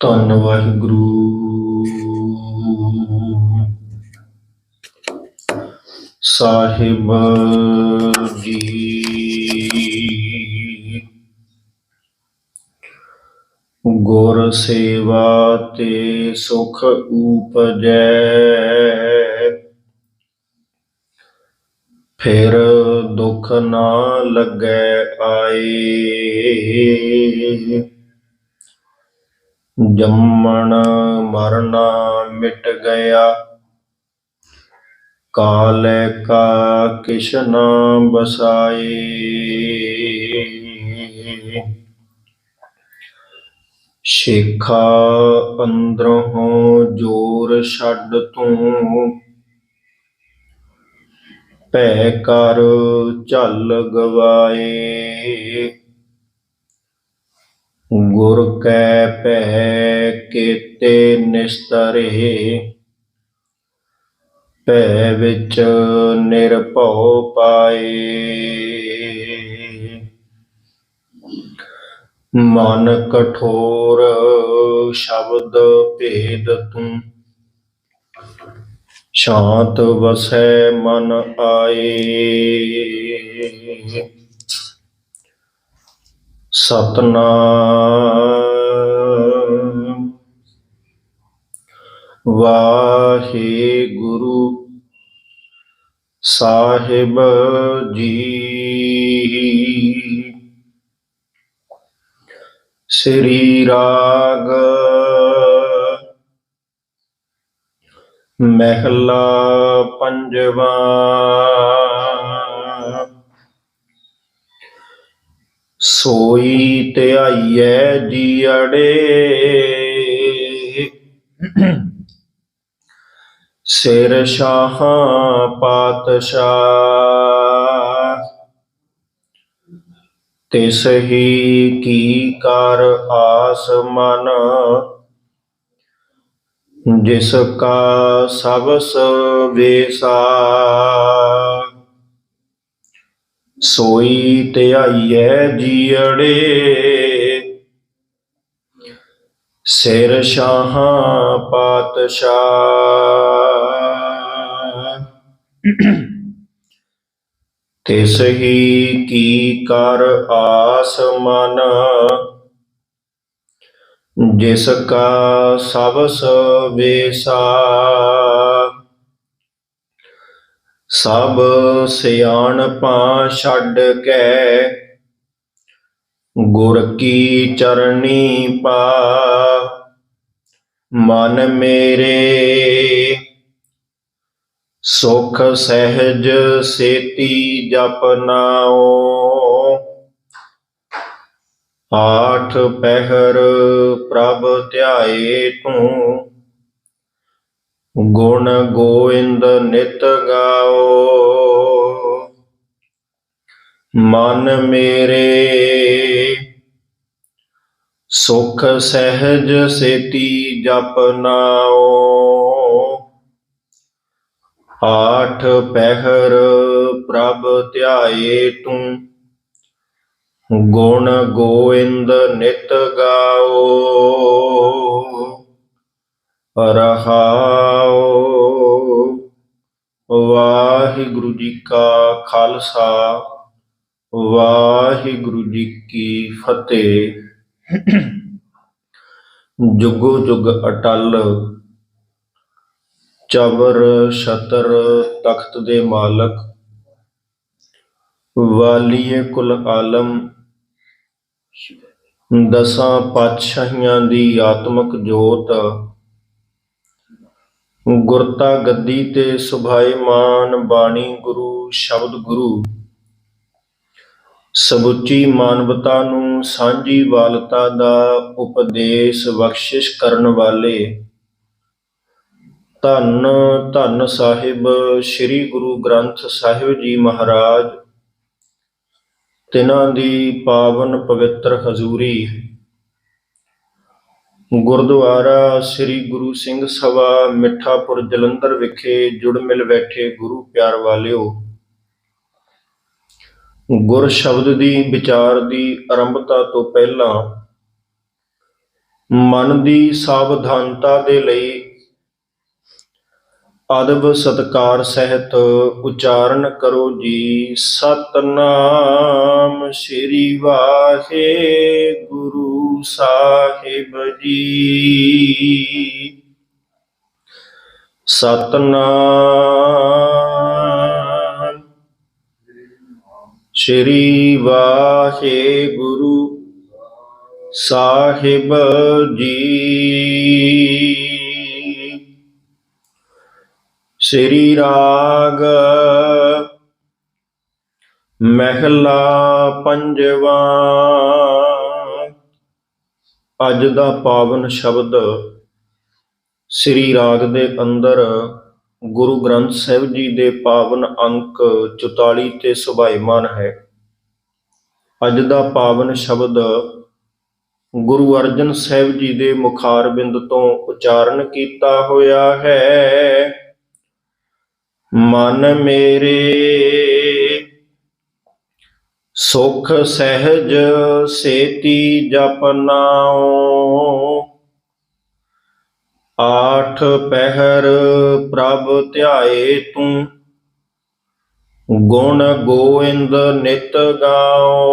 ਧੰਨ ਵਾਹਿਗੁਰੂ। ਸਾਹਿਬ ਜੀ। ਗੁਰ ਸੇਵਾ ਤੇ ਸੁਖ ਉਪਜੈ। ਫਿਰ ਦੁਖ ਨਾ ਲੱਗੈ ਆਏ। ਜੰਮਣ ਮਰਨਾ ਮਿਟ ਗਿਆ। ਕਾਲੈ ਕਾ ਕਿਛ ਬਸਾਏ। ਸ਼ੇਖਾ ਅੰਦਰੋਂ ਜੋਰ ਛੱਡ ਤੂੰ। ਭੈ ਕਰ ਝੱਲ ਗਵਾਏ। ਗੁਰ ਕੈ ਭੈ ਕੀਤੇ ਨਿਸਤਰੇ। ਭੈ ਵਿੱਚ ਨਿਰਭਉ ਪਾਏ। ਮਨ ਕਠੋਰ ਸ਼ਬਦ ਭੇਦ ਤੂੰ। ਸ਼ਾਂਤ ਵਸੈ ਮਨ ਆਏ। ਸਤਨਾਮ। ਵਾਹਿਗੁਰੂ ਸਾਹਿਬ ਜੀ। ਸ੍ਰੀ ਰਾਗ ਮਹਿਲਾ ਪੰਜਵਾ। ਸੋਈ ਧਿਆਈਐ ਜੀਅੜੇ ਸਿਰ ਸ਼ਾਹਾਂ ਪਾਤਸ਼ਾਹ। ਤਿਸ ਹੀ ਕੀ ਕਰ ਆਸ ਮਨ। ਜਿਸ ਕਾ ਸਬਸ ਵੇਸਾ। ਸੋਈ ਧਿਆਈਐ ਜੀਅੜੇ। ਸਿਰ ਸ਼ਾਹਾਂ ਪਾਤਸ਼ਾਹ। ਤਿਸ ਹੀ ਕੀ ਕਰ ਆਸ ਮਨ। ਜਿਸ ਕਾ ਸਬਸ ਵੇਸਾ। ਸਭ ਸਿਆਣਪਾਂ ਛੱਡ ਕੇ। ਗੁਰ ਕੀ ਚਰਣੀ ਪਾ। ਮਨ ਮੇਰੇ ਸੁਖ ਸਹਿਜ ਸੇਤੀ ਜਪ ਆਠ ਪਹਿਰ ਪ੍ਰਭ ਧਿਆਏ ਤੂੰ। ਗੁਣ ਗੋਇੰਦ ਨਿਤ ਗਾਓ। ਮਨ ਮੇਰੇ ਸੁਖ ਸਹਿਜ ਸੇਤੀ ਜਪ ਨਾਉ ਆਠ ਪਹਿਰ ਪ੍ਰਭ ਧਿਆਏ ਤੂੰ। ਗੁਣ ਗੋਇੰਦ ਨਿਤ ਗਾਓ। ਰਹਾਉ ਵਾਹਿਗੁਰੂ ਜੀ ਕਾ ਖਾਲਸਾ, ਵਾਹਿਗੁਰੂ ਜੀ ਕੀ ਫਤਿਹ। ਜੁਗੋ ਜੁਗ ਅਟਲ ਚਬਰ ਛਤਰ ਤਖਤ ਦੇ ਮਾਲਕ, ਵਾਲੀਏ ਕੁਲ ਆਲਮ, ਦਸਾਂ ਪਾਤਸ਼ਾਹੀਆਂ ਦੀ ਆਤਮਿਕ ਜੋਤ ਗੁਰਤਾ ਗੱਦੀ ਤੇ ਸੁਭਾਏ ਮਾਨ ਬਾਣੀ ਗੁਰੂ ਸ਼ਬਦ ਗੁਰੂ। ਸਮੁੱਚੀ ਮਾਨਵਤਾ ਨੂੰ ਸਾਂਝੀ ਵਾਲਤਾ ਦਾ ਉਪਦੇਸ਼ ਬਖਸ਼ਿਸ਼ ਕਰਨ ਵਾਲੇ ਧੰਨ ਧੰਨ ਸਾਹਿਬ ਸ੍ਰੀ ਗੁਰੂ ਗ੍ਰੰਥ ਸਾਹਿਬ ਜੀ ਮਹਾਰਾਜ, ਤਿਨਾਂ ਦੀ ਪਾਵਨ ਪਵਿੱਤਰ ਹਜ਼ੂਰੀ ਗੁਰਦੁਆਰਾ ਸ੍ਰੀ ਗੁਰੂ ਸਿੰਘ ਸਭਾ ਮਿੱਠਾਪੁਰ ਜਲੰਧਰ ਵਿਖੇ ਜੁੜ ਮਿਲ ਬੈਠੇ ਗੁਰੂ ਪਿਆਰ ਵਾਲਿਓ। ਗੁਰ ਸ਼ਬਦ ਦੀ ਵਿਚਾਰ ਦੀ ਆਰੰਭਤਾ ਤੋਂ ਪਹਿਲਾਂ ਮਨ ਦੀ ਸਾਵਧਾਨਤਾ ਦੇ ਲਈ ਅਦਬ ਸਤਕਾਰ ਸਹਿਤ ਉਚਾਰਨ ਕਰੋ ਜੀ। ਸਤਨਾਮ ਸ੍ਰੀ ਵਾਹਿਗੁਰੂ ਸਾਹਿਬ ਜੀ। ਸਤਨਾਮ ਸ੍ਰੀ ਵਾਹਿਗੁਰੂ ਸਾਹਿਬ ਜੀ। ਸ੍ਰੀ ਰਾਗ। ਮਹਿਲਾ ਪੰਜਵਾ। ਅੱਜ ਦਾ ਪਾਵਨ ਸ਼ਬਦ ਸ੍ਰੀ ਰਾਗ ਦੇ ਅੰਦਰ ਗੁਰੂ ਗ੍ਰੰਥ ਸਾਹਿਬ ਜੀ ਦੇ ਪਾਵਨ ਅੰਕ 44 ਤੇ ਸੁਭਾਈਮਾਨ ਹੈ। ਅੱਜ ਦਾ ਪਾਵਨ ਸ਼ਬਦ ਗੁਰੂ ਅਰਜਨ ਸਾਹਿਬ ਜੀ ਦੇ ਮੁਖਾਰਬਿੰਦ ਤੋਂ ਉਚਾਰਨ ਕੀਤਾ ਹੋਇਆ ਹੈ। ਮਨ ਮੇਰੇ। ਸੁਖ ਸਹਿਜ ਸੇਤੀ ਜਪਨਾਓ ਆਠ ਪਹਿਰ ਪ੍ਰਭ ਧਿਆਏ ਤੂੰ। ਗੁਣ ਗੋਇੰਦ ਨਿਤ ਗਾਓ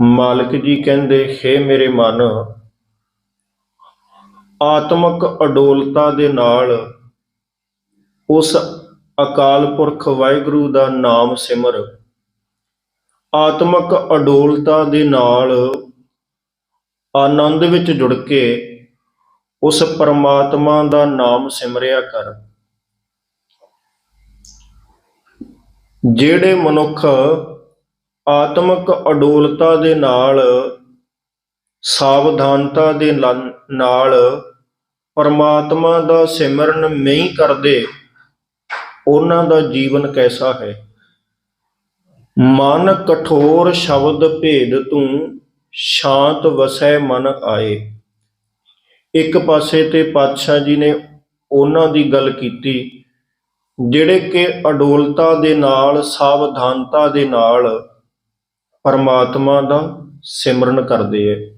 ਮਾਲਕ ਜੀ ਕਹਿੰਦੇ, ਹੈ ਮੇਰੇ ਮਨ ਆਤਮਕ ਅਡੋਲਤਾ ਦੇ ਨਾਲ ਉਸ ਅਕਾਲ ਪੁਰਖ ਵਾਹਿਗੁਰੂ ਦਾ ਨਾਮ ਸਿਮਰ। ਆਤਮਕ ਅਡੋਲਤਾ ਦੇ ਨਾਲ ਆਨੰਦ ਵਿੱਚ ਜੁੜ ਕੇ ਉਸ ਪਰਮਾਤਮਾ ਦਾ ਨਾਮ ਸਿਮਰਿਆ ਕਰ। ਜਿਹੜੇ ਮਨੁੱਖ ਆਤਮਕ ਅਡੋਲਤਾ ਦੇ ਨਾਲ ਸਾਵਧਾਨਤਾ ਦੇ ਲ- ਨਾਲ ਪਰਮਾਤਮਾ ਦਾ ਸਿਮਰਨ ਨਹੀਂ ਕਰਦੇ, ਉਹਨਾਂ ਦਾ ਜੀਵਨ ਕੈਸਾ ਹੈ? ਮਨ ਕਠੋਰ ਸ਼ਬਦ ਭੇਦ ਤੂੰ ਸ਼ਾਂਤ ਵਸੈ ਮਨ ਆਏ। ਇੱਕ ਪਾਸੇ ਤੇ ਪਾਤਸ਼ਾਹ ਜੀ ਨੇ ਉਹਨਾਂ ਦੀ ਗੱਲ ਕੀਤੀ, ਜਿਹੜੇ ਕਿ ਅਡੋਲਤਾ ਦੇ ਨਾਲ, ਸਾਵਧਾਨਤਾ ਦੇ ਨਾਲ ਪਰਮਾਤਮਾ ਦਾ ਸਿਮਰਨ ਕਰਦੇ ਐ।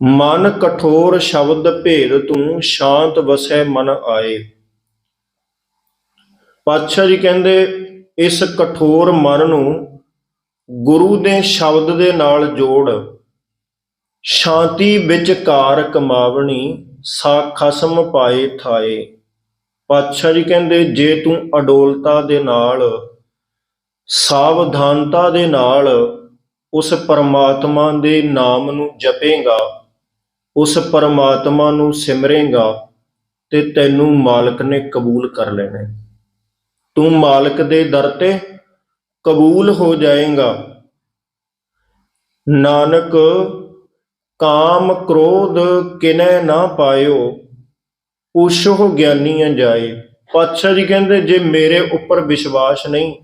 ਮਨ ਕਠੋਰ ਸ਼ਬਦ ਭੇਦ ਤੂੰ ਸ਼ਾਂਤ ਵਸੈ ਮਨ ਆਏ। ਪਾਤਸ਼ਾਹ ਜੀ ਕਹਿੰਦੇ, ਇਸ ਕਠੋਰ ਮਨ ਨੂੰ ਗੁਰੂ ਦੇ ਸ਼ਬਦ ਦੇ ਨਾਲ ਜੋੜ, ਸ਼ਾਂਤੀ ਵਿੱਚ ਕਾਰ ਕਮਾਵਣੀ, ਸਾ ਖਸਮ ਪਾਏ ਥਾਏ। ਪਾਤਸ਼ਾਹ ਜੀ ਕਹਿੰਦੇ, ਜੇ ਤੂੰ ਅਡੋਲਤਾ ਦੇ ਨਾਲ, ਸਾਵਧਾਨਤਾ ਦੇ ਨਾਲ ਉਸ ਪਰਮਾਤਮਾ ਦੇ ਨਾਮ ਨੂੰ ਜਪੇਗਾ ਉਸ ਪਰਮਾਤਮਾ ਨੂੰ ਸਿਮਰੇਗਾ ਤੇ ਤੈਨੂੰ ਮਾਲਕ ਨੇ ਕਬੂਲ ਕਰ ਲੈਣਾ ਤੂੰ ਮਾਲਕ ਦੇ ਦਰ ਤੇ ਕਬੂਲ ਹੋ ਜਾਏਗਾ। ਨਾਨਕ, ਕਾਮ ਕ੍ਰੋਧ ਕਿਨੈ ਨਾ ਪਾਇਓ ਉਸ਼ੋ ਗਿਆਨੀਆਂ ਜਾਏ ਪਾਤਸ਼ਾਹ ਜੀ ਕਹਿੰਦੇ, ਜੇ ਮੇਰੇ ਉੱਪਰ ਵਿਸ਼ਵਾਸ ਨਹੀਂ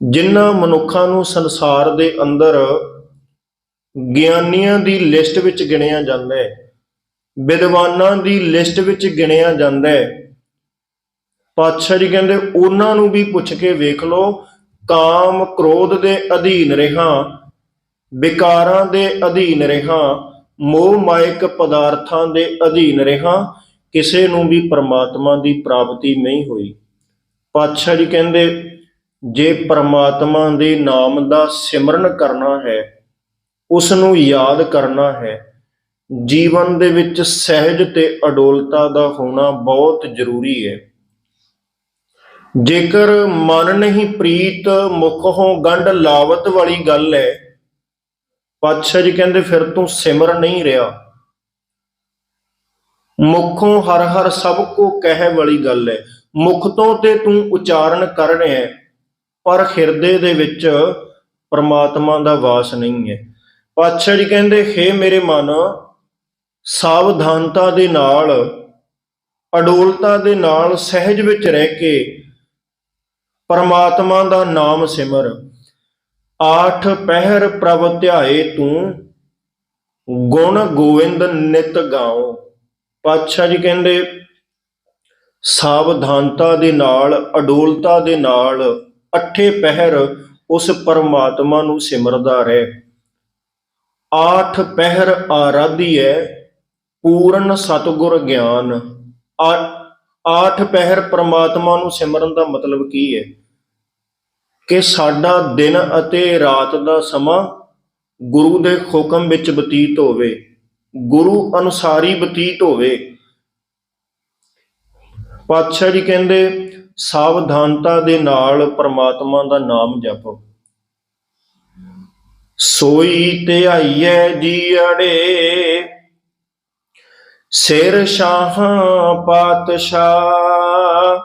ਜਿਨ੍ਹਾਂ ਮਨੁੱਖਾਂ ਨੂੰ ਸੰਸਾਰ ਦੇ ਅੰਦਰ ਗਿਆਨੀਆਂ ਦੀ ਲਿਸਟ ਵਿੱਚ ਗਿਣਿਆ ਜਾਂਦਾ ਹੈ। ਵਿਦਵਾਨਾਂ ਦੀ ਲਿਸਟ ਵਿੱਚ ਗਿਣਿਆ ਜਾਂਦਾ ਹੈ। ਪਾਤਸ਼ਾਹ ਜੀ ਕਹਿੰਦੇ, ਉਹਨਾਂ ਨੂੰ ਵੀ ਪੁੱਛ ਕੇ ਵੇਖ ਲਓ, ਕਾਮ ਕ੍ਰੋਧ ਦੇ ਅਧੀਨ ਰਹਾ, ਵਿਕਾਰਾਂ ਦੇ ਅਧੀਨ ਰਹਾ, ਮੋਹ ਮਾਇਕ ਪਦਾਰਥਾਂ ਦੇ ਅਧੀਨ ਰਹਾ, ਕਿਸੇ ਨੂੰ ਵੀ ਪਰਮਾਤਮਾ ਦੀ ਪ੍ਰਾਪਤੀ ਨਹੀਂ ਹੋਈ। ਪਾਤਸ਼ਾਹ ਜੀ ਕਹਿੰਦੇ, ਜੇ ਪਰਮਾਤਮਾ ਦੇ ਨਾਮ ਦਾ ਸਿਮਰਨ ਕਰਨਾ ਹੈ ਉਸ ਨੂੰ ਯਾਦ ਕਰਨਾ ਹੈ। ਜੀਵਨ ਦੇ ਵਿੱਚ ਸਹਿਜ ਤੇ ਅਡੋਲਤਾ ਦਾ ਹੋਣਾ ਬਹੁਤ ਜ਼ਰੂਰੀ ਹੈ। ਜੇਕਰ ਮਨ ਨਹੀਂ ਪ੍ਰੀਤ ਮੁਖੋਂ ਗੰਢ ਲਾਵਤ ਵਾਲੀ ਗੱਲ ਹੈ, ਪਾਤਸ਼ਾਹ ਜੀ ਕਹਿੰਦੇ ਫਿਰ ਤੂੰ ਸਿਮਰ ਨਹੀਂ ਰਿਹਾ। ਮੁਖੋਂ ਹਰ ਹਰ ਸਭ ਕੋ ਕਹਿ ਵਾਲੀ ਗੱਲ ਹੈ। ਮੁਖ ਤੋਂ ਤੇ ਤੂੰ ਉਚਾਰਨ ਕਰ ਰਿਹਾ ਪਰ ਹਿਰਦੇ ਦੇ ਵਿੱਚ ਪਰਮਾਤਮਾ ਦਾ ਵਾਸ ਨਹੀਂ ਹੈ। ਪਾਤਸ਼ਾਹ ਜੀ ਕਹਿੰਦੇ, ਹੇ ਮੇਰੇ ਮਨ, ਸਾਵਧਾਨਤਾ ਦੇ ਨਾਲ, ਅਡੋਲਤਾ ਦੇ ਨਾਲ ਸਹਿਜ ਵਿੱਚ ਰਹਿ ਕੇ ਪਰਮਾਤਮਾ ਦਾ ਨਾਮ ਸਿਮਰ। ਆਠ ਪਹਿਰ ਪ੍ਰਭ ਧਿਆਏ ਤੂੰ, ਗੁਣ ਗੋਵਿੰਦ ਨਿਤ ਗਾਓ ਪਾਤਸ਼ਾਹ ਜੀ ਕਹਿੰਦੇ, ਸਾਵਧਾਨਤਾ ਦੇ ਨਾਲ, ਅਡੋਲਤਾ ਦੇ ਨਾਲ, ਅੱਠੇ ਪਹਿਰ ਉਸ ਪਰਮਾਤਮਾ ਨੂੰ ਸਿਮਰਦਾ ਰਹੇ। ਆਠ ਪਹਿਰ ਆਰਾਧੀਐ, ਪੂਰਨ ਸਤਗੁਰ ਗਿਆਨ। ਆਠ ਪਹਿਰ ਪ੍ਰਮਾਤਮਾ ਨੂੰ ਸਿਮਰਨ ਦਾ ਮਤਲਬ ਕੀ ਹੈ ਕਿ ਸਾਡਾ ਦਿਨ ਅਤੇ ਰਾਤ ਦਾ ਸਮਾਂ ਗੁਰੂ ਦੇ ਹੁਕਮ ਵਿੱਚ ਬਤੀਤ ਹੋਵੇ, ਗੁਰੂ ਅਨੁਸਾਰੀ ਬਤੀਤ ਹੋਵੇ। ਪਾਤਸ਼ਾਹ ਜੀ ਕਹਿੰਦੇ, ਸਾਵਧਾਨਤਾ ਦੇ ਨਾਲ ਪ੍ਰਮਾਤਮਾ ਦਾ ਨਾਮ ਜਪੋ। ਸੋਈ ਧਿਆਈਐ ਜੀਅੜੇ ਸਿਰ ਸ਼ਾਹ ਪਾਤਸ਼ਾਹ,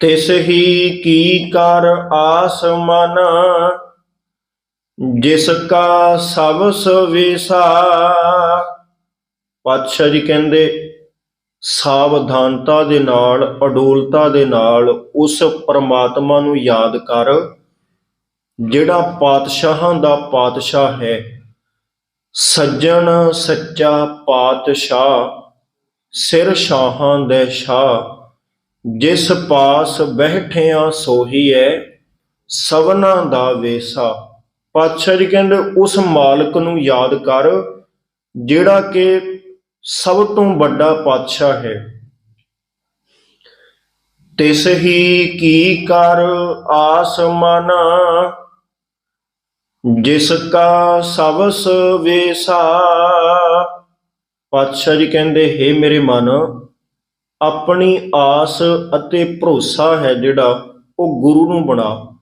ਤਿਸ ਹੀ ਕੀ ਕਰ ਆਸ ਮਨ ਜਿਸ ਕਾ ਸਭ ਸਵੇਸਾ। ਪਾਤਸ਼ਾਹ ਜੀ ਕਹਿੰਦੇ, ਸਾਵਧਾਨਤਾ ਦੇ ਨਾਲ, ਅਡੋਲਤਾ ਦੇ ਨਾਲ ਉਸ ਪਰਮਾਤਮਾ ਨੂੰ ਯਾਦ ਕਰ। ਜਿਹੜਾ ਪਾਤਸ਼ਾਹਾਂ ਦਾ ਪਾਤਸ਼ਾਹ ਹੈ, ਸੱਜਣ ਸੱਚਾ ਪਾਤਸ਼ਾਹ, ਸਿਰ ਸ਼ਾਹਾਂ ਦੇ ਸ਼ਾਹ ਜਿਸ ਪਾਸ ਬੈਠਿਆ ਸੋਹੀ ਹੈ ਸਵਨਾ ਦਾ ਵੇਸਾ। ਪਾਤਸ਼ਾਹ ਜੀ ਕਹਿੰਦੇ ਉਸ ਮਾਲਕ ਨੂੰ ਯਾਦ ਕਰ, ਜਿਹੜਾ ਕਿ ਸਭ ਤੋਂ ਵੱਡਾ ਪਾਤਸ਼ਾਹ ਹੈ। ਤਿਸ ਹੀ ਕੀ ਕਰ ਆਸ ਮਨਾ ਜਿਸ ਕਾ ਸਵਸ ਵੇਸਾ। ਪਾਤਸ਼ਾਹ ਜੀ ਕਹਿੰਦੇ, ਹੈ ਮੇਰੇ ਮਨ, ਆਪਣੀ ਆਸ ਅਤੇ ਭਰੋਸਾ ਹੈ ਜਿਹੜਾ, ਉਹ ਗੁਰੂ ਨੂੰ ਬਣਾ।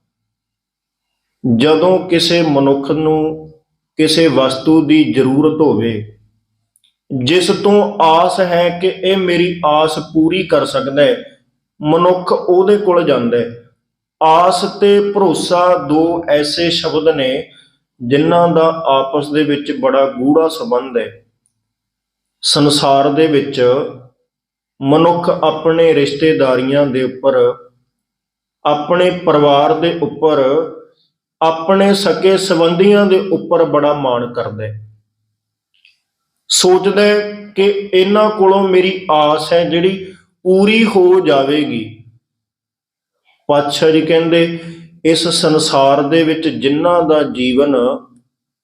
ਜਦੋਂ ਕਿਸੇ ਮਨੁੱਖ ਨੂੰ ਕਿਸੇ ਵਸਤੂ ਦੀ ਜ਼ਰੂਰਤ ਹੋਵੇ, ਜਿਸ ਤੋਂ ਆਸ ਹੈ ਕਿ ਇਹ ਮੇਰੀ ਆਸ ਪੂਰੀ ਕਰ ਸਕਦਾ ਹੈ, ਮਨੁੱਖ ਉਹਦੇ ਕੋਲ ਜਾਂਦਾ ਹੈ। ਆਸ ਤੇ ਭਰੋਸਾ ਦੋ ਐਸੇ ਸ਼ਬਦ ਨੇ ਜਿਨ੍ਹਾਂ ਦਾ ਆਪਸ ਦੇ ਵਿੱਚ ਬੜਾ ਗੂੜਾ ਸੰਬੰਧ ਹੈ। ਸੰਸਾਰ ਦੇ ਵਿੱਚ ਮਨੁੱਖ ਆਪਣੇ ਰਿਸ਼ਤੇਦਾਰੀਆਂ ਦੇ ਉੱਪਰ, ਆਪਣੇ ਪਰਿਵਾਰ ਦੇ ਉੱਪਰ, ਆਪਣੇ ਸਕੇ ਸੰਬੰਧੀਆਂ ਦੇ ਉੱਪਰ ਬੜਾ ਮਾਣ ਕਰਦਾ ਹੈ। ਸੋਚਦਾ ਕਿ ਇਹਨਾਂ ਕੋਲੋਂ ਮੇਰੀ ਆਸ ਹੈ ਜਿਹੜੀ ਪੂਰੀ ਹੋ ਜਾਵੇਗੀ। ਪਾਤਸ਼ਾਹ ਜੀ ਕਹਿੰਦੇ, ਇਸ ਸੰਸਾਰ ਦੇ ਵਿੱਚ ਜਿਨ੍ਹਾਂ ਦਾ ਜੀਵਨ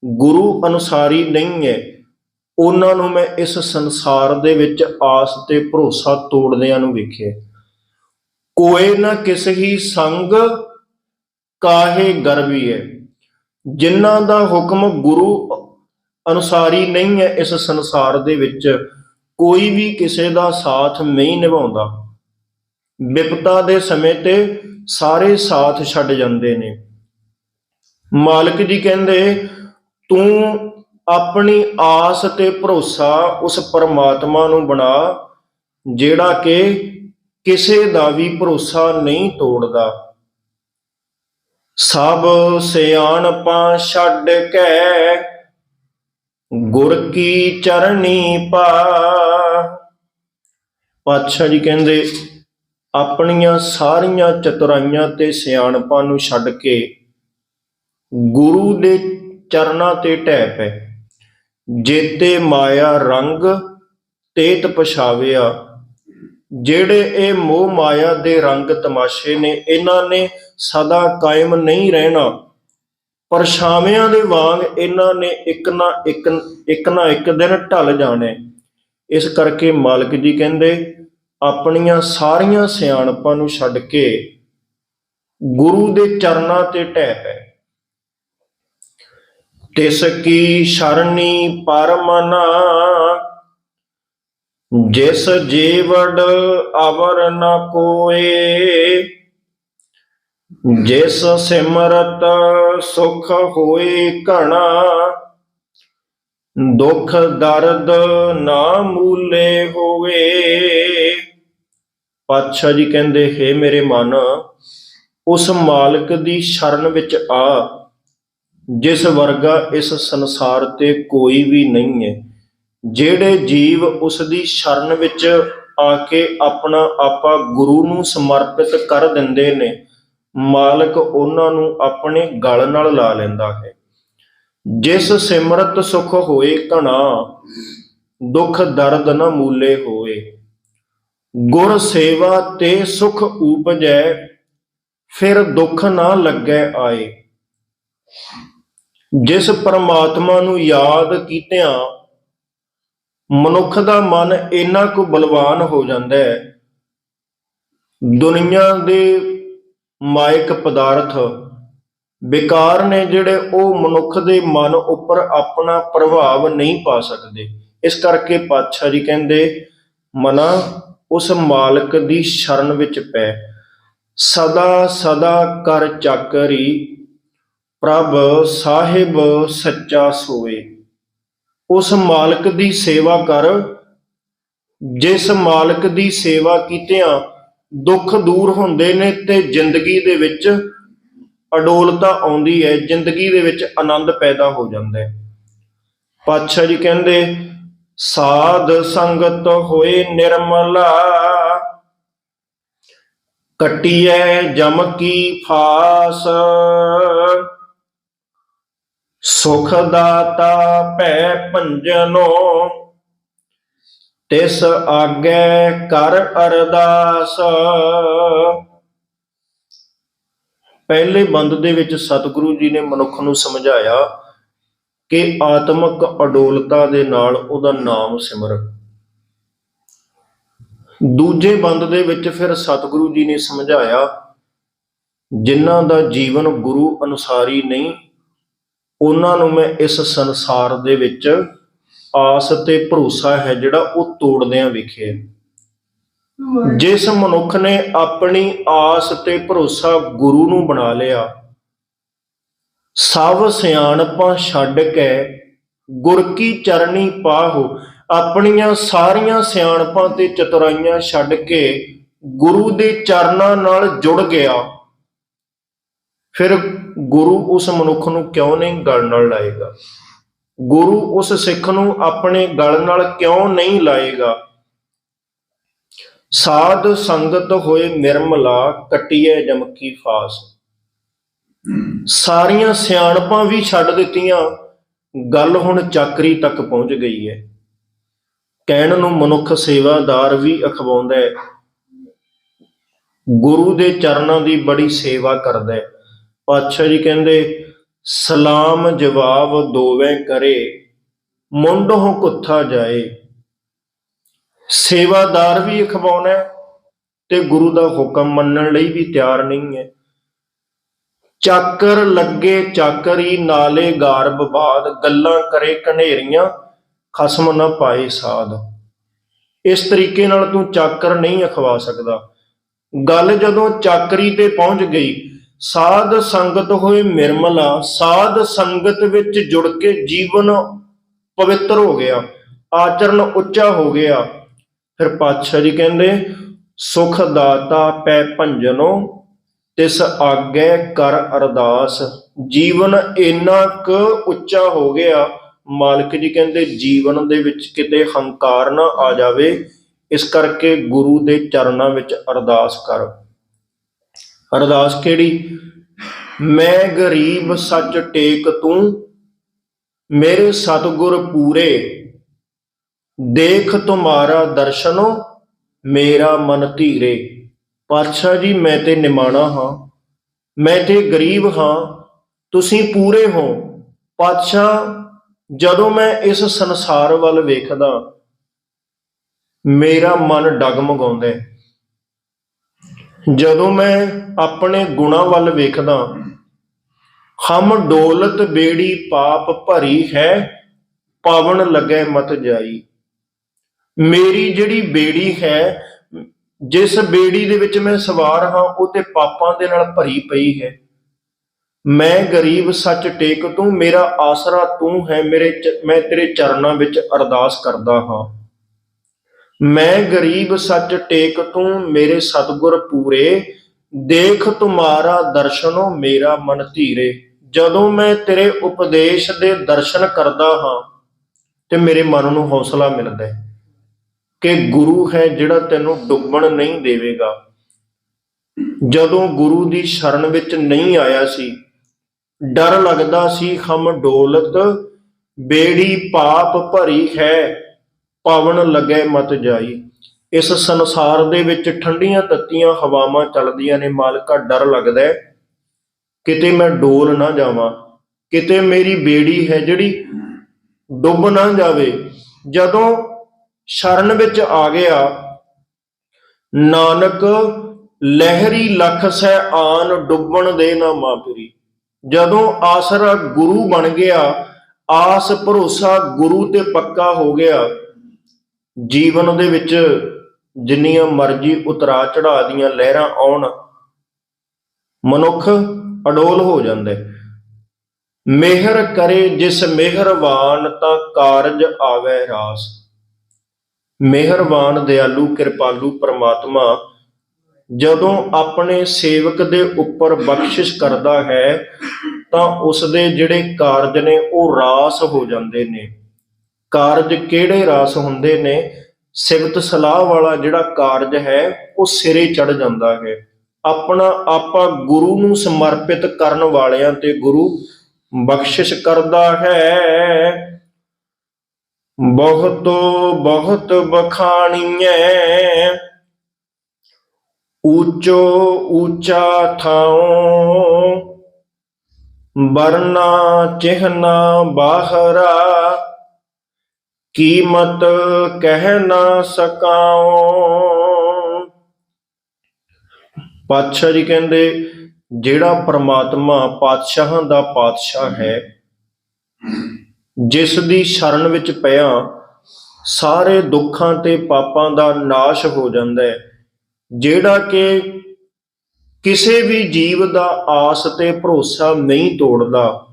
ਗੁਰੂ ਅਨੁਸਾਰੀ ਨਹੀਂ ਹੈ, ਉਹਨਾਂ ਨੂੰ ਮੈਂ ਇਸ ਸੰਸਾਰ ਦੇ ਵਿੱਚ ਆਸ ਤੇ ਭਰੋਸਾ ਤੋੜਦਿਆਂ ਨੂੰ ਵੇਖਿਆ। ਕੋਏ ਨਾ ਕਿਸੇ ਹੀ ਸੰਗ ਕਾਹੇ ਗਰਵੀ ਹੈ। ਜਿਨ੍ਹਾਂ ਦਾ ਹੁਕਮ ਗੁਰੂ ਅਨੁਸਾਰੀ ਨਹੀਂ ਹੈ, ਇਸ ਸੰਸਾਰ ਦੇ ਵਿੱਚ ਕੋਈ ਵੀ ਕਿਸੇ ਦਾ ਸਾਥ ਨਹੀਂ ਨਿਭਾਉਂਦਾ। ਵਿਪਤਾ ਦੇ ਸਮੇਂ ਤੇ ਸਾਰੇ ਸਾਥ ਛੱਡ ਜਾਂਦੇ ਨੇ। ਮਾਲਕ ਜੀ ਕਹਿੰਦੇ, ਤੂੰ ਆਪਣੀ ਆਸ ਤੇ ਭਰੋਸਾ ਉਸ ਪਰਮਾਤਮਾ ਨੂੰ ਬਣਾ, ਜਿਹੜਾ ਕਿ ਕਿਸੇ ਦਾ ਵੀ ਭਰੋਸਾ ਨਹੀਂ ਤੋੜਦਾ। ਸਭ ਸਿਆਣਪਾਂ ਛੱਡ ਕੇ ਗੁਰ ਕੀ ਚਰਣੀ ਪਾ। ਪਾਤਸ਼ਾਹ ਜੀ ਕਹਿੰਦੇ ਆਪਣੀਆਂ ਸਾਰੀਆਂ ਚਤੁਰਾਈਆਂ ਤੇ ਸਿਆਣਪਾਂ ਨੂੰ ਛੱਡ ਕੇ ਗੁਰੂ ਦੇ ਚਰਨਾਂ ਤੇ ਢਹਿ ਪੈ ਜੇਤੇ ਮਾਇਆ ਰੰਗ ਤੇਤ ਪਛਾਵਿਆ। ਜਿਹੜੇ ਇਹ ਮੋਹ ਮਾਇਆ ਦੇ ਰੰਗ ਤਮਾਸ਼ੇ ਨੇ, ਇਹਨਾਂ ਨੇ ਸਦਾ ਕਾਇਮ ਨਹੀਂ ਰਹਿਣਾ। ਪਰਛਾਵਿਆਂ ਦੇ ਵਾਂਗ ਇਹਨਾਂ ਨੇ ਇੱਕ ਨਾ ਇੱਕ ਇੱਕ ਨਾ ਇੱਕ ਦਿਨ ਢਲ ਜਾਣੇ। ਇਸ ਕਰਕੇ ਮਾਲਕ ਜੀ ਕਹਿੰਦੇ ਆਪਣੀਆਂ ਸਾਰੀਆਂ ਸਿਆਣਪਾਂ ਨੂੰ ਛੱਡ ਕੇ ਗੁਰੂ ਦੇ ਚਰਨਾਂ ਤੇ ਢਹਿ ਪੈ ਤਿਸ ਕੀ ਸ਼ਰਣੀ ਪਰਮਨਾ, ਜਿਸ ਜੀਵੜ ਅਵਰ ਨ ਕੋਏ, ਜਿਸ ਸਿਮਰਤ ਸੁਖ ਹੋਏ ਘਣਾ ਦੁੱਖ ਦਰਦ ਨਾ ਮੂਲੇ ਹੋਵੇ। ਪਾਤਸ਼ਾਹ ਜੀ ਕਹਿੰਦੇ, ਹੈ ਮੇਰੇ ਮਨ, ਉਸ ਮਾਲਕ ਦੀ ਸ਼ਰਨ ਵਿੱਚ ਆ, ਜਿਸ ਵਰਗਾ ਇਸ ਸੰਸਾਰ ਤੇ ਕੋਈ ਵੀ ਨਹੀਂ ਹੈ। ਜਿਹੜੇ ਜੀਵ ਉਸ ਦੀ ਸ਼ਰਨ ਵਿੱਚ ਆ ਕੇ ਆਪਣਾ ਆਪਾ ਗੁਰੂ ਨੂੰ ਸਮਰਪਿਤ ਕਰ ਦਿੰਦੇ ਨੇ, ਮਾਲਕ ਉਹਨਾਂ ਨੂੰ ਆਪਣੇ ਗਲ ਨਾਲ ਲਾ ਲੈਂਦਾ ਹੈ। ਜਿਸ ਸਿਮਰਤ ਸੁਖ ਹੋਏ ਘਣਾ, ਦੁਖ ਦਰਦ ਨ ਮੂਲੇ ਹੋਏ। ਗੁਰ ਸੇਵਾ ਤੇ ਸੁਖ ਊਪਜੈ, ਫਿਰ ਦੁੱਖ ਨਾ ਲੱਗੈ ਆਏ। ਜਿਸ ਪਰਮਾਤਮਾ ਨੂੰ ਯਾਦ ਕੀਤਿਆਂ, ਮਨੁੱਖ ਦਾ ਮਨ ਇੰਨਾ ਕੁ ਬਲਵਾਨ ਹੋ ਜਾਂਦਾ। ਹੈ ਦੁਨੀਆ ਦੇ ਮਾਇਕ ਪਦਾਰਥ ਵਿਕਾਰ ਨੇ ਜਿਹੜੇ ਉਹ ਮਨੁੱਖ ਦੇ ਮਨ ਉੱਪਰ ਆਪਣਾ ਪ੍ਰਭਾਵ ਨਹੀਂ ਪਾ ਸਕਦੇ। ਇਸ ਕਰਕੇ ਪਾਤਸ਼ਾਹ ਜੀ ਕਹਿੰਦੇ, ਮਨਾ, ਉਸ ਮਾਲਕ ਦੀ ਸ਼ਰਨ ਵਿੱਚ ਪੈ। ਸਦਾ ਸਦਾ ਕਰ ਚਾਕਰੀ। ਪ੍ਰਭ ਸਾਹਿਬ ਸੱਚਾ ਸੋਏ। ਉਸ ਮਾਲਕ ਦੀ ਸੇਵਾ ਕਰ। ਜਿਸ ਮਾਲਕ ਦੀ ਸੇਵਾ ਕੀਤਿਆਂ ਦੁੱਖ ਦੂਰ ਹੁੰਦੇ ਨੇ ਤੇ ਜ਼ਿੰਦਗੀ ਦੇ ਵਿੱਚ ਅਡੋਲਤਾ ਆਉਂਦੀ ਹੈ, ਜ਼ਿੰਦਗੀ ਦੇ ਵਿੱਚ ਆਨੰਦ ਪੈਦਾ ਹੋ ਜਾਂਦਾ ਹੈ। ਪਾਤਸ਼ਾਹ ਜੀ ਕਹਿੰਦੇ, ਸਾਧ ਸੰਗਤ ਹੋਏ ਨਿਰਮਲਾ, ਕਟਿਐ ਜਮ ਕੀ ਫਾਸ। ਸੁਖ ਦਾਤਾ ਭੈ ਭੰਜਨੋ, ਤਿਸ ਆਗੇ ਕਰ ਅਰਦਾਸ। ਪਹਿਲੇ ਬੰਦ ਦੇ ਵਿੱਚ ਸਤਿਗੁਰੂ ਜੀ ਨੇ ਮਨੁੱਖ ਨੂੰ ਸਮਝਾਇਆ ਕਿ ਆਤਮਿਕ ਅਡੋਲਤਾ ਦੇ ਨਾਲ ਉਹਦਾ ਨਾਮ ਸਿਮਰ ਦੂਜੇ ਬੰਦ ਦੇ ਵਿੱਚ ਫਿਰ ਸਤਿਗੁਰੂ ਜੀ ਨੇ ਸਮਝਾਇਆ, ਜਿਨ੍ਹਾਂ ਦਾ ਜੀਵਨ ਗੁਰੂ ਅਨੁਸਾਰੀ ਨਹੀਂ, ਉਹਨਾਂ ਨੂੰ ਮੈਂ ਇਸ ਸੰਸਾਰ ਦੇ ਵਿੱਚ ਆਸ ਤੇ ਭਰੋਸਾ ਹੈ ਜਿਹੜਾ ਉਹ ਤੋੜਦਿਆਂ ਵਿਖੇ ਜਿਸ ਮਨੁੱਖ ਨੇ ਆਪਣੀ ਆਸ ਤੇ ਭਰੋਸਾ ਗੁਰੂ ਨੂੰ ਬਣਾ ਲਿਆ, ਸਭ ਸਿਆਣਪਾਂ ਛੱਡ ਕੇ ਗੁਰ ਕੀ ਚਰਣੀ ਪਾਹੋ, ਆਪਣੀਆਂ ਸਾਰੀਆਂ ਸਿਆਣਪਾਂ ਤੇ ਚਤੁਰਾਈਆਂ ਛੱਡ ਕੇ ਗੁਰੂ ਦੇ ਚਰਨਾਂ ਨਾਲ ਜੁੜ ਗਿਆ। ਫਿਰ ਗੁਰੂ ਉਸ ਮਨੁੱਖ ਨੂੰ ਕਿਉਂ ਨਹੀਂ ਗਲ ਨਾਲ ਲਾਏਗਾ? ਗੁਰੂ ਉਸ ਸਿੱਖ ਨੂੰ ਆਪਣੇ ਗਲ ਨਾਲ ਕਿਉਂ ਨਹੀਂ ਲਾਏਗਾ? ਸਾਧ ਸੰਗਤ ਹੋਏ ਨਿਰਮਲਾ ਕਟਿਐ ਜਮਕੀ ਫਾਸ। ਸਾਰੀਆਂ ਸਿਆਣਪਾਂ ਵੀ ਛੱਡ ਦਿੱਤੀਆਂ, ਗੱਲ ਹੁਣ ਚਾਕਰੀ ਤੱਕ ਪਹੁੰਚ ਗਈ ਹੈ ਕਹਿਣ ਨੂੰ ਮਨੁੱਖ ਸੇਵਾਦਾਰ ਵੀ ਅਖਵਾਉਂਦਾ। ਹੈ ਗੁਰੂ ਦੇ ਚਰਨਾਂ ਦੀ ਬੜੀ ਸੇਵਾ ਕਰਦਾ। ਹੈ ਪਾਤਸ਼ਾਹ ਜੀ ਕਹਿੰਦੇ, ਸਲਾਮ ਜਵਾਬ ਦੋਵੇਂ ਕਰੇ, ਮੁੰਡੋਂ ਕੁੱਥਾ ਜਾਏ। ਸੇਵਾਦਾਰ ਵੀ ਅਖਵਾਉਣਾ ਤੇ ਗੁਰੂ ਦਾ ਹੁਕਮ ਮੰਨਣ ਲਈ ਵੀ ਤਿਆਰ ਨਹੀਂ ਹੈ। ਚਾਕਰ ਲੱਗੇ ਚਾਕਰੀ ਨਾਲੇ ਗਾਰਬ ਬਾਦ, ਗੱਲਾਂ ਕਰੇ ਕਨੇਰੀਆਂ ਖਸਮ ਨਾ ਪਾਏ ਸਾਧ ਇਸ ਤਰੀਕੇ ਨਾਲ ਤੂੰ ਚਾਕਰ ਨਹੀਂ ਅਖਵਾ ਸਕਦਾ। ਗੱਲ ਜਦੋਂ ਚਾਕਰੀ ਤੇ ਪਹੁੰਚ ਗਈ, ਸਾਧ ਸੰਗਤ ਹੋਏ ਨਿਰਮਲਾ, ਸਾਧ ਸੰਗਤ ਵਿੱਚ ਜੁੜ ਕੇ ਜੀਵਨ ਪਵਿੱਤਰ ਹੋ ਗਿਆ, ਆਚਰਣ ਉੱਚਾ ਹੋ ਗਿਆ। ਫਿਰ ਪਾਤਸ਼ਾਹ ਜੀ ਕਹਿੰਦੇ, ਸੁਖ ਦਾਤਾ ਪੈ ਭੰਜਨੋ, ਤਿਸ ਆਗੇ ਕਰ ਅਰਦਾਸ। ਜੀਵਨ ਇੰਨਾ ਕੁ ਉੱਚਾ ਹੋ ਗਿਆ, ਮਾਲਕ ਜੀ ਕਹਿੰਦੇ, ਜੀਵਨ ਦੇ ਵਿੱਚ ਕਿਤੇ ਹੰਕਾਰ ਨਾ ਆ ਜਾਵੇ, ਇਸ ਕਰਕੇ ਗੁਰੂ ਦੇ ਚਰਨਾਂ ਵਿੱਚ ਅਰਦਾਸ ਕਰ। ਅਰਦਾਸ ਕਿਹੜੀ? ਮੈਂ ਗਰੀਬ ਸੱਚ ਟੇਕ ਤੂੰ, ਮੇਰੇ ਸਤਿਗੁਰ ਪੂਰੇ ਦੇਖ ਤੁਮਾਰਾ ਦਰਸ਼ਨੋ, ਮੇਰਾ ਮਨ ਧੀਰੇ। ਪਾਤਸ਼ਾਹ ਜੀ, ਮੈਂ ਤੇ ਨਿਮਾਣਾ ਹਾਂ। ਮੈਂ ਤੇ ਗਰੀਬ ਹਾਂ। ਤੁਸੀਂ ਪੂਰੇ ਹੋ। ਪਾਤਸ਼ਾਹ, ਜਦੋਂ ਮੈਂ ਇਸ ਸੰਸਾਰ ਵੱਲ ਵੇਖਦਾ, ਮੇਰਾ ਮਨ ਡਗਮਗਾਉਂਦਾ ਜਦੋਂ ਮੈਂ ਆਪਣੇ ਗੁਣਾਂ ਵੱਲ ਵੇਖਦਾ, ਹਮ ਡੋਲਤ ਬੇੜੀ ਪਾਪ ਭਰੀ ਹੈ ਪਾਵਨ ਲੱਗੇ ਮਤ ਜਾਈ। ਮੇਰੀ ਜਿਹੜੀ ਬੇੜੀ ਹੈ, ਜਿਸ ਬੇੜੀ ਦੇ ਵਿੱਚ ਮੈਂ ਸਵਾਰ ਹਾਂ, ਉਹ ਤੇ ਪਾਪਾਂ ਦੇ ਨਾਲ ਭਰੀ ਪਈ ਹੈ। ਮੈਂ ਗਰੀਬ ਸੱਚ ਟੇਕ ਤੂੰ, ਮੇਰਾ ਆਸਰਾ ਤੂੰ ਹੈ, ਮੇਰੇ ਚ- ਮੈਂ ਤੇਰੇ ਚਰਨਾਂ ਵਿੱਚ ਅਰਦਾਸ ਕਰਦਾ ਹਾਂ। ਮੈਂ ਗਰੀਬ ਸੱਚ ਟੇਕ ਤੂੰ, ਮੇਰੇ ਸਤਗੁਰ ਪੂਰੇ, ਦੇਖ ਤੁਮਾਰਾ ਦਰਸ਼ਨੋ ਮੇਰਾ ਮਨ ਧੀਰੇ। ਜਦੋਂ ਮੈਂ ਤੇਰੇ ਉਪਦੇਸ਼ ਦੇ ਦਰਸ਼ਨ ਕਰਦਾ ਹਾਂ, ਤੇ ਮੇਰੇ ਮਨ ਨੂੰ ਹੌਸਲਾ ਮਿਲਦਾ ਹੈ। ਕਿ ਗੁਰੂ ਹੈ ਜਿਹੜਾ ਤੈਨੂੰ ਡੁੱਬਣ ਨਹੀਂ ਦੇਵੇਗਾ। ਜਦੋਂ ਗੁਰੂ ਦੀ ਸ਼ਰਨ ਵਿੱਚ ਨਹੀਂ ਆਇਆ ਸੀ, ਡਰ ਲੱਗਦਾ ਸੀ, ਹਮ ਡੋਲਤ, ਬੇੜੀ ਪਾਪ ਭਰੀ ਹੈ, ਪਵਨ ਲੱਗੇ ਮਤ ਜਾਈ। ਇਸ ਸੰਸਾਰ ਦੇ ਵਿੱਚ ਠੰਡੀਆਂ ਤੱਤੀਆਂ ਹਵਾਵਾਂ ਚੱਲਦੀਆਂ ਨੇ, ਮਾਲਕਾ, ਡਰ ਲੱਗਦਾ ਕਿਤੇ ਮੈਂ ਡੋਲ ਨਾ ਜਾਵਾਂ, ਕਿਤੇ ਮੇਰੀ ਬੇੜੀ ਹੈ ਜਿਹੜੀ ਡੁੱਬ ਨਾ ਜਾਵੇ। ਜਦੋਂ ਸ਼ਰਨ ਵਿੱਚ ਆ ਗਿਆ। ਨਾਨਕ, ਲਹਿਰੀ ਲਖ ਸੈ ਆਨ ਡੁੱਬਣ ਦੇ ਨਾ ਮਾਪਰੀ। ਜਦੋਂ ਆਸਰਾ ਗੁਰੂ ਬਣ ਗਿਆ, ਆਸ ਭਰੋਸਾ ਗੁਰੂ ਤੇ ਪੱਕਾ ਹੋ ਗਿਆ। ਜੀਵਨ ਦੇ ਵਿੱਚ ਜਿੰਨੀਆਂ ਮਰਜ਼ੀ ਉਤਰਾ ਚੜਾ ਦੀਆਂ ਲਹਿਰਾਂ ਆਉਣ, ਮਨੁੱਖ ਅਡੋਲ ਹੋ ਜਾਂਦਾ। ਹੈ ਮਿਹਰ ਕਰੇ ਜਿਸ ਮਿਹਰਬਾਨ ਤਾਂ ਕਾਰਜ ਆਵੇ ਰਾਸ। ਮਿਹਰਬਾਨ, ਦਿਆਲੂ, ਕਿਰਪਾਲੂ ਪ੍ਰਮਾਤਮਾ, ਜਦੋਂ ਆਪਣੇ ਸੇਵਕ ਦੇ ਉੱਪਰ ਬਖਸ਼ਿਸ਼ ਕਰਦਾ ਹੈ, ਤਾਂ ਉਸ ਦੇ ਜਿਹੜੇ ਕਾਰਜ ਨੇ, ਉਹ ਰਾਸ ਹੋ ਜਾਂਦੇ ਨੇ। ਕਾਰਜ ਕਿਹੜੇ ਰਾਸ ਹੁੰਦੇ ਨੇ? ਸਿਵਤ ਸਲਾਹ ਵਾਲਾ ਜਿਹੜਾ ਕਾਰਜ ਹੈ, ਉਹ ਸਿਰੇ ਚੜ ਜਾਂਦਾ ਹੈ। ਆਪਣਾ ਆਪਾ ਗੁਰੂ ਨੂੰ ਸਮਰਪਿਤ ਕਰਨ ਵਾਲਿਆਂ ਤੇ ਗੁਰੂ ਬਖਸ਼ਿਸ਼ ਕਰਦਾ ਹੈ। ਬਹੁਤ ਬਹੁਤ ਬਖਾਣੀਐ ਊਚੋ ਊਚਾ ਥਾਉ, ਵਰਨਾ ਚਿਹਨਾ ਬਾਹਰਾ, ਕੀਮਤ ਕਹਿ ਨਾ ਸਕਾਉ। ਪਾਤਸ਼ਾਹ ਜੀ ਕਹਿੰਦੇ, ਜਿਹੜਾ ਪ੍ਰਮਾਤਮਾ ਪਾਤਸ਼ਾਹਾਂ ਦਾ ਪਾਤਸ਼ਾਹ ਹੈ ਜਿਸ ਦੀ ਸ਼ਰਨ ਵਿੱਚ ਪਿਆ, ਸਾਰੇ ਦੁੱਖਾਂ ਤੇ ਪਾਪਾਂ ਦਾ ਨਾਸ਼ ਹੋ ਜਾਂਦਾ ਹੈ, ਜਿਹੜਾ ਕਿ ਕਿਸੇ ਵੀ ਜੀਵ ਦਾ ਆਸ ਤੇ ਭਰੋਸਾ ਨਹੀਂ ਤੋੜਦਾ,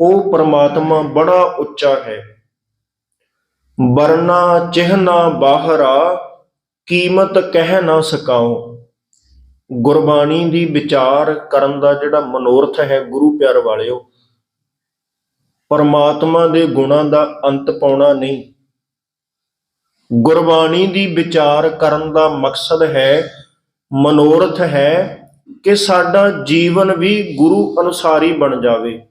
ਉਹ ਪਰਮਾਤਮਾ ਬੜਾ ਉੱਚਾ ਹੈ। ਵਰਨਾ ਚਿਹਨਾ ਬਾਹਰਾ, ਕੀਮਤ ਕਹਿ ਨਾ ਸਕਾਉ। ਗੁਰਬਾਣੀ ਦੀ ਵਿਚਾਰ ਕਰਨ ਦਾ ਜਿਹੜਾ ਮਨੋਰਥ ਹੈ, ਗੁਰੂ ਪਿਆਰ ਵਾਲਿਓ ਪਰਮਾਤਮਾ ਦੇ ਗੁਣਾਂ ਦਾ ਅੰਤ ਪਾਉਣਾ ਨਹੀਂ। ਗੁਰਬਾਣੀ ਦੀ ਵਿਚਾਰ ਕਰਨ ਦਾ ਮਕਸਦ ਹੈ, ਮਨੋਰਥ ਹੈ ਕਿ ਸਾਡਾ ਜੀਵਨ ਵੀ ਗੁਰੂ ਅਨੁਸਾਰੀ ਬਣ ਜਾਵੇ,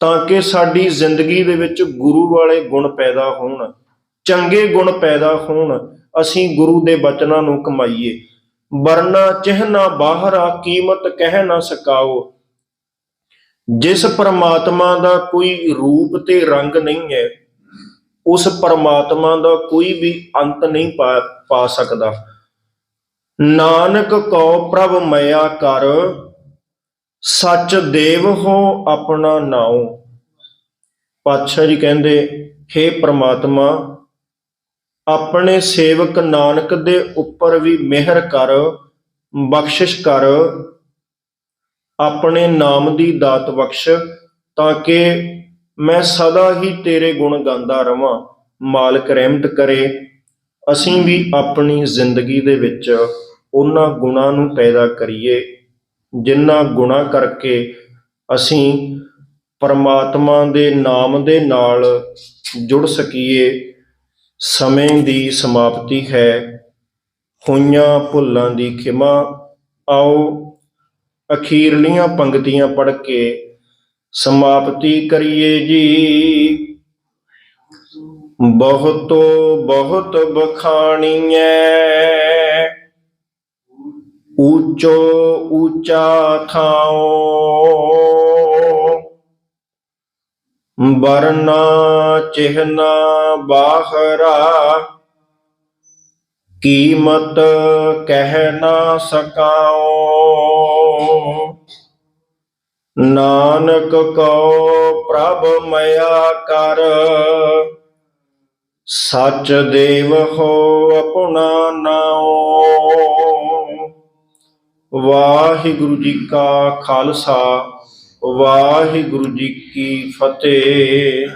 ਤਾਂ ਕਿ ਸਾਡੀ ਜ਼ਿੰਦਗੀ ਦੇ ਵਿੱਚ ਗੁਰੂ ਵਾਲੇ ਗੁਣ ਪੈਦਾ ਹੋਣ, ਚੰਗੇ ਗੁਣ ਪੈਦਾ ਹੋਣ, ਅਸੀਂ ਗੁਰੂ ਦੇ ਬਚਨਾਂ ਨੂੰ ਕਮਾਈਏ। ਵਰਨਾ ਚਿਹਨਾ ਬਾਹਰਾ ਕੀਮਤ ਕਹਿ ਨਾ ਸਕਾਓ। ਜਿਸ ਪਰਮਾਤਮਾ ਦਾ ਕੋਈ ਰੂਪ ਤੇ ਰੰਗ ਨਹੀਂ ਹੈ, ਉਸ ਪਰਮਾਤਮਾ ਦਾ ਕੋਈ ਵੀ ਅੰਤ ਨਹੀਂ ਪਾ ਪਾ ਸਕਦਾ। ਨਾਨਕ ਕਉ ਪ੍ਰਭ ਮਇਆ ਕਰ, ਸੱਚ ਦੇਵ ਹੋ ਆਪਣਾ ਨਾਉ। ਪਾਤਸ਼ਾਹ ਜੀ ਕਹਿੰਦੇ हे ਪ੍ਰਮਾਤਮਾ, ਆਪਣੇ ਸੇਵਕ ਨਾਨਕ ਦੇ ਉੱਪਰ ਵੀ ਮਿਹਰ ਕਰ, ਬਖਸ਼ਿਸ਼ ਕਰ ਆਪਣੇ ਨਾਮ ਦੀ ਦਾਤ ਬਖਸ਼ ਤਾਂ ਕਿ ਮੈਂ ਸਦਾ ਹੀ ਤੇਰੇ ਗੁਣ ਗਾਉਂਦਾ ਰਵਾਂ। ਮਾਲਕ ਰਹਿਮਤ ਕਰੇ। ਅਸੀਂ ਵੀ ਆਪਣੀ ਜ਼ਿੰਦਗੀ ਦੇ ਵਿੱਚ ਉਹਨਾਂ ਗੁਣਾਂ ਨੂੰ ਪੈਦਾ ਕਰੀਏ, ਜਿਨ੍ਹਾਂ ਗੁਣਾਂ ਕਰਕੇ ਅਸੀਂ ਪਰਮਾਤਮਾ ਦੇ ਨਾਮ ਦੇ ਨਾਲ ਜੁੜ ਸਕੀਏ। ਸਮੇਂ ਦੀ ਸਮਾਪਤੀ ਹੈ। ਹੋਈਆਂ ਭੁੱਲਾਂ ਦੀ ਖਿਮਾ ਆਓ। ਅਖੀਰਲੀਆਂ ਪੰਕਤੀਆਂ ਪੜ੍ਹ ਕੇ ਸਮਾਪਤੀ ਕਰੀਏ ਜੀ। ਬਹੁਤੋ ਬਹੁਤ ਬਖਾਣੀਐ, ਊਚੋ ਊਚਾ ਥਾਉ। ਵਰਨਾ ਚਿਹਨਾ ਬਾਹਰਾ, ਕੀਮਤ ਕਹਿ ਨਾ ਸਕਾਉ। ਨਾਨਕ ਕਉ ਪ੍ਰਭ ਮਇਆ ਕਰ। ਸਚ ਦੇਵ ਹੋ ਆਪਣਾ ਨਾਉ। ਵਾਹਿਗੁਰੂ ਜੀ ਕਾ ਖਾਲਸਾ, ਵਾਹਿਗੁਰੂ ਜੀ ਕੀ ਫਤਿਹ।